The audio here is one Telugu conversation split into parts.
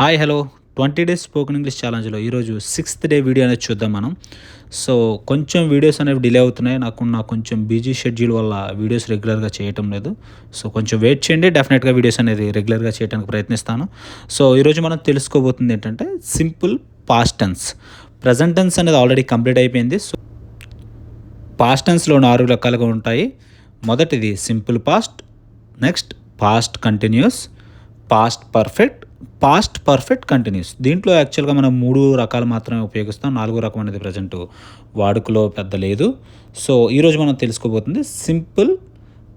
Hi hello. Twenty days spoken English ఛాలెంజ్లో ఈరోజు సిక్స్త్ డే వీడియో అనేది చూద్దాం మనం. సో కొంచెం వీడియోస్ అనేవి డిలే అవుతున్నాయి. నాకు నా కొంచెం బిజీ షెడ్యూల్ వల్ల వీడియోస్ రెగ్యులర్గా చేయటం లేదు. సో కొంచెం వెయిట్ చేయండి. డెఫినెట్గా వీడియోస్ అనేది రెగ్యులర్గా చేయడానికి ప్రయత్నిస్తాను. సో ఈరోజు మనం తెలుసుకోబోతుంది ఏంటంటే simple past tense. Present tense అనేది ఆల్రెడీ కంప్లీట్ అయిపోయింది. సో పాస్ట్ టెన్స్లో నాలుగు రకాలుగా ఉంటాయి. మొదటిది simple past next past continuous past perfect past perfect continuous దీంట్లో యాక్చువల్గా మనం మూడు రకాలు మాత్రమే ఉపయోగిస్తాం. నాలుగో రకం అనేది ప్రజెంట్ వాడుకలో పెద్ద లేదు. సో ఈరోజు మనం తెలుసుకోబోతుంది సింపుల్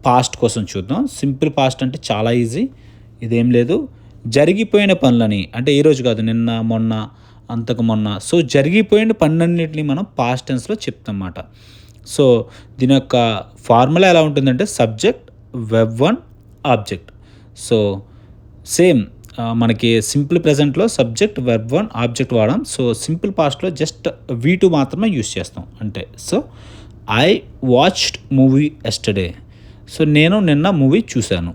పాస్ట్ కోసం చూద్దాం. సింపుల్ పాస్ట్ అంటే చాలా ఈజీ ఇదేం లేదు. జరిగిపోయిన పనులని అంటే ఈరోజు కాదు నిన్న మొన్న అంతకు మొన్న. సో జరిగిపోయిన పనులన్నింటినీ మనం పాస్ట్ టెన్స్లో చెప్తాం అన్నమాట. సో దీని యొక్క ఫార్ములా ఎలా ఉంటుందంటే subject verb one object so same మనకి సింపుల్ ప్రజెంట్లో సబ్జెక్ట్ వెబ్ వన్ ఆబ్జెక్ట్ వాడడం. సో సింపుల్ పాస్ట్లో జస్ట్ వీ టూ మాత్రమే యూస్ చేస్తాం. అంటే so I watched movie yesterday so నేను నిన్న మూవీ చూశాను.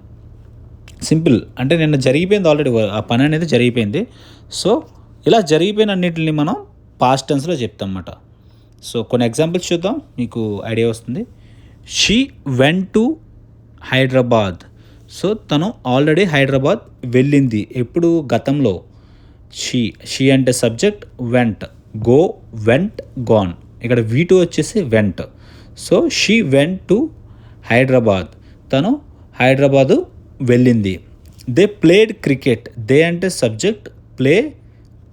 సింపుల్. అంటే నిన్న జరిగిపోయింది ఆల్రెడీ ఆ పని అనేది జరిగిపోయింది. సో ఇలా జరిగిపోయిన అన్నింటిని మనం పాస్ట్ టెన్స్లో చెప్తాం అన్నమాట సో కొన్ని ఎగ్జాంపుల్స్ చూద్దాం. మీకు ఐడియా వస్తుంది. She went to Hyderabad so తను ఆల్రెడీ హైదరాబాద్ వెళ్ళింది. ఎప్పుడు? గతంలో. షీ షీ అంటే subject went. Go went gone. ఇక్కడ వీ టూ వచ్చేసి went. So she went to Hyderabad. తను హైదరాబాదు వెళ్ళింది. They played cricket. దే అంటే subject play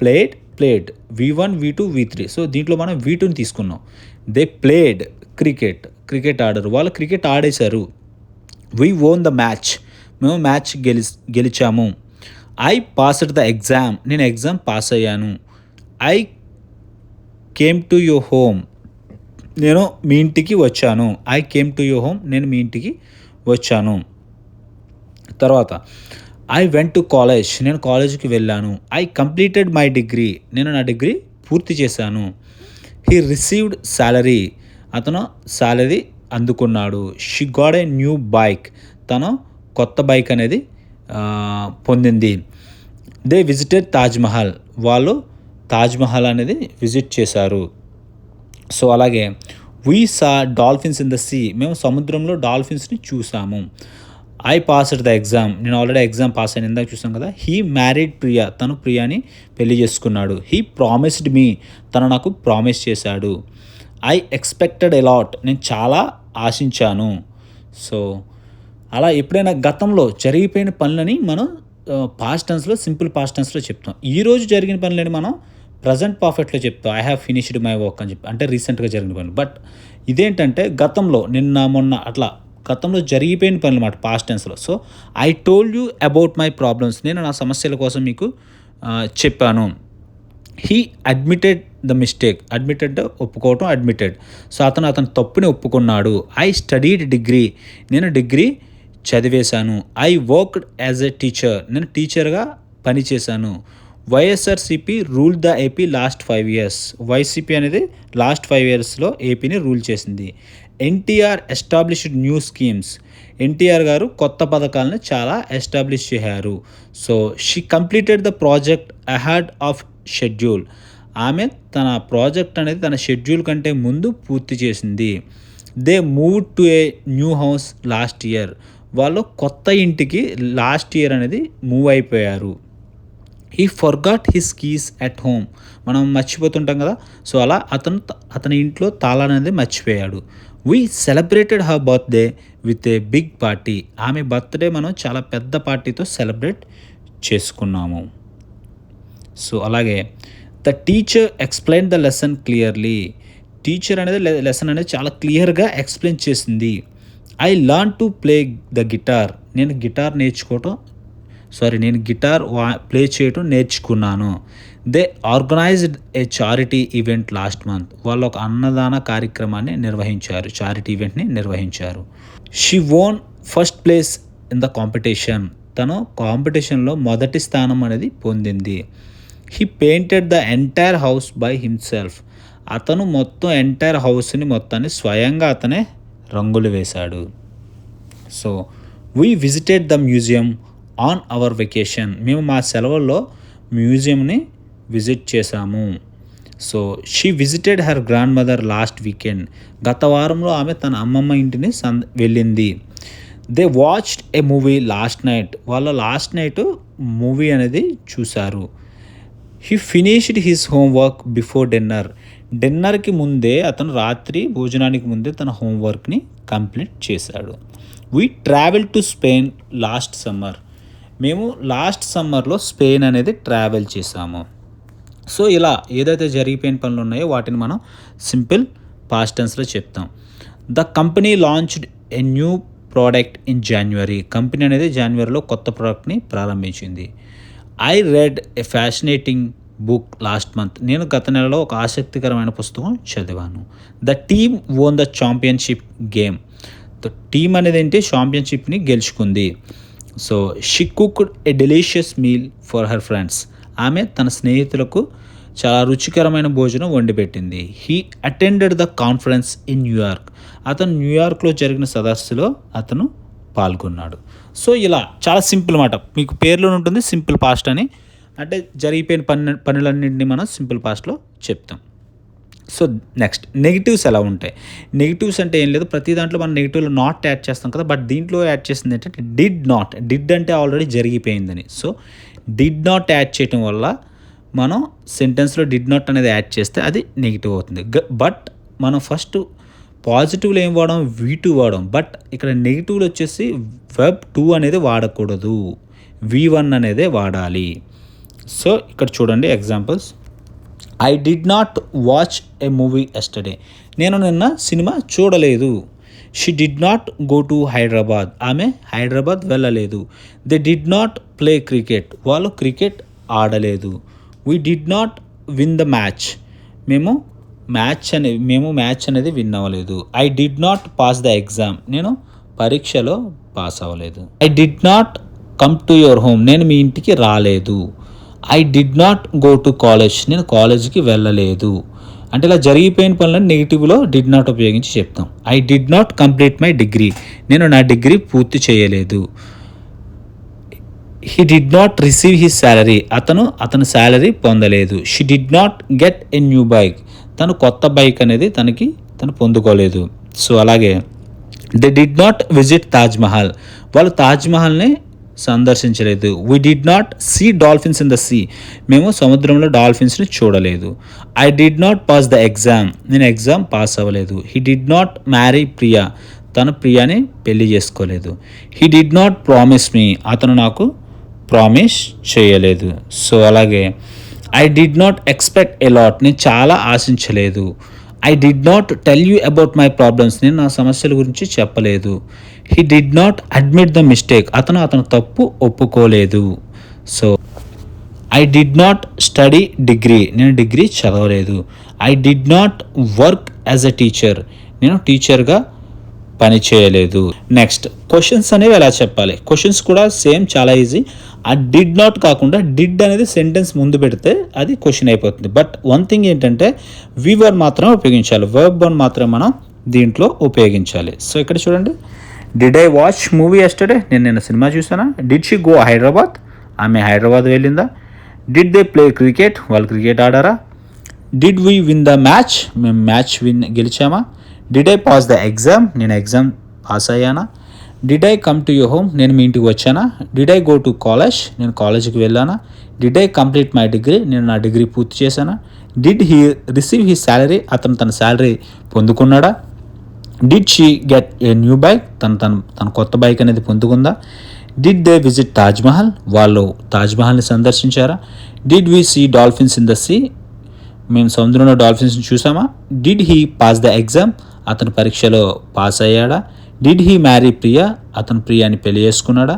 played played. V one V two V three. So దీంట్లో మనం వి టూని తీసుకున్నాం. They played cricket. క్రికెట్ ఆడరు. వాళ్ళు cricket ఆడేశారు. We won the match. మేము మ్యాచ్ గెలి గెలిచాము. I passed the exam. నేను ఎగ్జామ్ పాస్ అయ్యాను. I came to your home. నేను మీ ఇంటికి వచ్చాను. I came to your home. నేను మీ ఇంటికి వచ్చాను. తర్వాత ఐ వెంట్ టు కాలేజ్. నేను కాలేజీకి వెళ్ళాను. I completed my degree. నేను నా డిగ్రీ పూర్తి చేశాను. హీ రిసీవ్డ్ శాలరీ అతను శాలరీ అందుకున్నాడు. She got a new bike. తను కొత్త బైక్ అనేది పొందింది. దే విజిటెడ్ తాజ్మహల్ వాళ్ళు తాజ్మహల్ అనేది విజిట్ చేశారు. సో అలాగే we saw dolphins in the sea మేము సముద్రంలో డాల్ఫిన్స్ని చూసాము. ఐ పాస్డ్ ద ఎగ్జామ్ నేను ఆల్రెడీ ఎగ్జామ్ పాస్ అయిన ఇందాక చూసాం కదా. హీ మ్యారీడ్ ప్రియా తను ప్రియాని పెళ్ళి చేసుకున్నాడు. హీ ప్రామిస్డ్ మీ తను నాకు ప్రామిస్ చేశాడు. ఐ ఎక్స్పెక్టెడ్ ఎలాట్ నేను చాలా ఆశించాను. సో అలా ఎప్పుడైనా గతంలో జరిగిపోయిన పనులని మనం పాస్ట్ టెన్స్లో సింపుల్ పాస్ట్ టెన్స్లో చెప్తాం ఈరోజు జరిగిన పనులని మనం ప్రజెంట్ పర్ఫెక్ట్లో చెప్తాం. I have finished my work అని చెప్పి. అంటే రీసెంట్గా జరిగిన పనులు. బట్ ఇదేంటంటే గతంలో నిన్న మొన్న అట్లా గతంలో జరిగిపోయిన పనులు అన్నమాట past టెన్స్లో so I told you about my problems నేను నా సమస్యల కోసం మీకు చెప్పాను. He admitted the mistake admitted ఒప్పుకోవటం admitted so అతను అతను తప్పుని ఒప్పుకున్నాడు. ఐ స్టడీడ్ డిగ్రీ నేను degree చదివేశాను. I worked as a teacher నేను టీచర్గా పనిచేశాను. YSRCP rule the AP last five years YCP అనేది లాస్ట్ ఫైవ్ ఇయర్స్లో ఏపీని రూల్ చేసింది. NTR established new schemes NTR గారు కొత్త పథకాలను చాలా ఎస్టాబ్లిష్ చేశారు. So she completed the project ahead of schedule ఆమె తన ప్రాజెక్ట్ అనేది తన షెడ్యూల్ కంటే ముందు పూర్తి చేసింది. They move to a new house last year వాళ్ళు కొత్త ఇంటికి లాస్ట్ ఇయర్ అనేది మూవ్ అయిపోయారు. He forgot his keys at home మనం మర్చిపోతుంటాం కదా. సో అలా అతను అతని ఇంట్లో తాళం అనేది మర్చిపోయాడు. We celebrated her birthday with a big party ఆమె బర్త్డే మనం చాలా పెద్ద పార్టీతో సెలబ్రేట్ చేసుకున్నాము. సో అలాగే the teacher explain the lesson clearly teacher అనేది లెసన్ అనేది చాలా క్లియర్గా ఎక్స్ప్లెయిన్ చేసింది. I learn to play the guitar నేను గిటార్ నేర్చుకోవటం సారీ నేను గిటార్ వా ప్లే చేయటం నేర్చుకున్నాను. They organised a charity event last month వాళ్ళు ఒక అన్నదాన కార్యక్రమాన్ని నిర్వహించారు చారిటీ ఈవెంట్ని నిర్వహించారు. She won first place in the competition తను కాంపిటీషన్లో మొదటి స్థానం అనేది పొందింది. He painted the entire house by himself అతను మొత్తం ఎంటైర్ హౌస్ని మొత్తాన్ని స్వయంగా అతనే రంగులు వేశాడు. So we visited the museum on our vacation మేము మా సెలవుల్లో మ్యూజియంని విజిట్ చేశాము. So she visited her grandmother last weekend గత వారంలో ఆమె తన అమ్మమ్మ ఇంటిని సంద వెళ్ళింది. They watched a movie last night వాళ్ళ లాస్ట్ నైట్ మూవీ అనేది చూశారు. He finished his homework before dinner డిన్నర్కి ముందే అతను రాత్రి భోజనానికి ముందే తన హోంవర్క్ని కంప్లీట్ చేశాడు. We travel to Spain last summer మేము లాస్ట్ సమ్మర్లో స్పెయిన్ అనేది ట్రావెల్ చేసాము సో ఇలా ఏదైతే జరిగిపోయిన పనులు ఉన్నాయో వాటిని మనం సింపుల్ పాస్టెన్స్లో చెప్తాం. The company launched a new product in January company అనేది జనవరిలో కొత్త ప్రోడక్ట్ని ప్రారంభించింది. I read a fascinating book last month. నేను గత నెలలో ఒక ఆసక్తికరమైన పుస్తకం చదివాను. The team won the championship game. The team అనేది ఏంటి? ఛాంపియన్షిప్ని గెలుచుకుంది. So she cooked a delicious meal for her friends. ఆమె తన స్నేహితులకు చాలా రుచికరమైన భోజనం వండిపెట్టింది he attended the conference in New York అతను న్యూయార్క్లో జరిగిన సదస్సులో అతను పాల్గొన్నాడు. సో ఇలా చాలా సింపుల్ మాట. మీకు పేర్లో ఉంటుంది సింపుల్ పాస్ట్ అని. అంటే జరిగిపోయిన పని పనులన్నింటినీ మనం సింపుల్ పాస్ట్లో చెప్తాం. సో నెక్స్ట్ నెగిటివ్స్ ఎలా ఉంటాయి? నెగిటివ్స్ అంటే ఏం లేదు ప్రతి దాంట్లో మనం నెగిటివ్లో నాట్ యాడ్ చేస్తాం కదా బట్ దీంట్లో యాడ్ చేసింది ఏంటంటే డిడ్ నాట్ డిడ్ అంటే ఆల్రెడీ జరిగిపోయిందని. సో డిడ్ నాట్ యాడ్ చేయటం వల్ల మనం సెంటెన్స్లో డిడ్ నాట్ అనేది యాడ్ చేస్తే అది నెగిటివ్ అవుతుంది. బట్ మనం ఫస్ట్ పాజిటివ్లో ఏం వాడడం వీ టూ వాడడం బట్ ఇక్కడ నెగిటివ్లో వచ్చేసి వెబ్ టూ అనేది వాడకూడదు. వి వన్ అనేది వాడాలి. సో ఇక్కడ చూడండి examples I did not watch a movie yesterday నేను నిన్న సినిమా చూడలేదు. She did not go to Hyderabad ఆమె హైదరాబాద్ వెళ్ళలేదు. They did not play cricket వాళ్ళు క్రికెట్ ఆడలేదు. We did not win the match మేము మ్యాచ్ అనే మేము మ్యాచ్ అనేది విన్ అవ్వలేదు. I did not pass the exam నేను పరీక్షలో పాస్ అవ్వలేదు. I did not come to your home నేను మీ ఇంటికి రాలేదు. I did not go to college నేను కాలేజ్కి వెళ్ళలేదు. అంటే ఇలా జరిగిపోయిన పనులను నెగిటివ్లో డిడ్ నాట్ ఉపయోగించి చెప్తాం. I did not complete my degree నేను నా డిగ్రీ పూర్తి చేయలేదు. He did not receive his salary అతను అతని శాలరీ పొందలేదు. She did not get a new bike తను కొత్త బైక్ అనేది తనకి తను పొందుకోలేదు. సో అలాగే they did not visit Taj Mahal వాళ్ళు తాజ్మహల్ని సందర్శించలేదు. We did not see dolphins in the sea మేము సముద్రంలో డాల్ఫిన్స్ని చూడలేదు. I did not pass the exam నేను ఎగ్జామ్ పాస్ అవ్వలేదు. He did not marry Priya తను ప్రియాని పెళ్ళి చేసుకోలేదు. He did not promise me అతను నాకు ప్రామిస్ చేయలేదు. సో అలాగే I did not expect a lot నేను చాలా ఆశించలేదు. I did not tell you about my problems నేను నా సమస్యల గురించి చెప్పలేదు. He did not admit the mistake అతను అతను తప్పు ఒప్పుకోలేదు. So I did not study degree నేను డిగ్రీ చదవలేదు. I did not work as a teacher నేను టీచర్గా పని చేయలేదు. నెక్స్ట్ క్వశ్చన్స్ అనేవి ఎలా చెప్పాలి? క్వశ్చన్స్ కూడా సేమ్ చాలా ఈజీ ఆ డిడ్ నాట్ కాకుండా డిడ్ అనేది సెంటెన్స్ ముందు పెడితే అది క్వశ్చన్ అయిపోతుంది. బట్ వన్ థింగ్ ఏంటంటే వివర్ మాత్రం ఉపయోగించాలి. వర్బ్ వన్ మాత్రం మనం దీంట్లో ఉపయోగించాలి. సో ఇక్కడ చూడండి. Did I watch movie yesterday నేను నిన్న సినిమా చూసానా డిడ్ షీ గో హైదరాబాద్ ఆమె హైదరాబాద్ వెళ్ళిందా? డిడ్ దే ప్లే క్రికెట్ వాళ్ళు క్రికెట్ ఆడారా? Did we win the match మేము match win గెలిచామా? Did I pass the exam నేను exam pass అయ్యానా? Did I come to you home నేను మీ ఇంటికి వచ్చానా? Did I go to college నేను కాలేజీకి వెళ్ళానా? Did I complete my degree నేను నా డిగ్రీ పూర్తి చేశానా? Did he receive he salary అతను తన salary పొందుకున్నాడా? Did she get a new bike తను తన తన కొత్త బైక్ అనేది పొందుకుందా? డిడ్ దే విజిట్ తాజ్మహల్ వాళ్ళు తాజ్మహల్ని సందర్శించారా? Did we see dolphins in the sea మేము సముద్రంలో డాల్ఫిన్స్ని చూసామా? Did he pass the exam అతను పరీక్షలో పాస్ అయ్యాడా? డిడ్ హీ మ్యారీ ప్రియా అతను ప్రియాని పెళ్ళి చేసుకున్నాడా?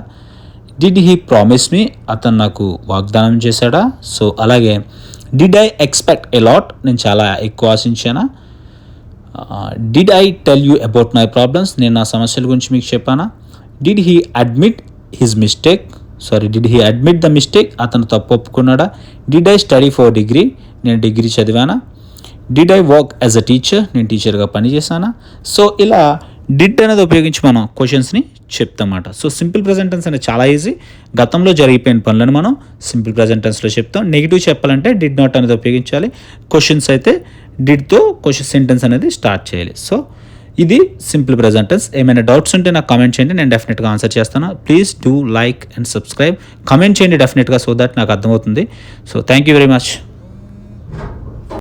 డిడ్ హీ ప్రామిస్ మీ అతను నాకు వాగ్దానం చేశాడా? సో అలాగే డిడ్ ఐ ఎక్స్పెక్ట్ ఎలాట్ నేను చాలా ఎక్కువ ఆశించానా? Did I tell you about my problems నేను నా సమస్యల గురించి మీకు చెప్పానా? Did he admit his mistake sorry did he admit the mistake అతను తప్పు ఒప్పుకున్నాడా? Did I study for degree నేను degree చదివానా? Did I work as a teacher నేను టీచర్గా పనిచేశానా? సో ఇలా డిడ్ అనేది ఉపయోగించి మనం క్వశ్చన్స్ని చెప్తామాట సో సింపుల్ ప్రజెంటెన్స్ అనేది చాలా ఈజీ గతంలో జరిగిపోయిన పనులను మనం సింపుల్ ప్రజెంటెన్స్లో చెప్తాం. నెగిటివ్ చెప్పాలంటే డిడ్ నాట్ అనేది ఉపయోగించాలి. క్వశ్చన్స్ అయితే డిడ్తో క్వశ్చన్ సెంటెన్స్ అనేది స్టార్ట్ చేయాలి. సో ఇది సింపుల్ ప్రజెంటెన్స్ ఏమైనా డౌట్స్ ఉంటే నాకు కమెంట్ చేయండి. నేను డెఫినెట్గా ఆన్సర్ చేస్తాను. Please do like and subscribe comment చేయండి డెఫినెట్గా సో దట్ నాకు అర్థమవుతుంది. So thank you very much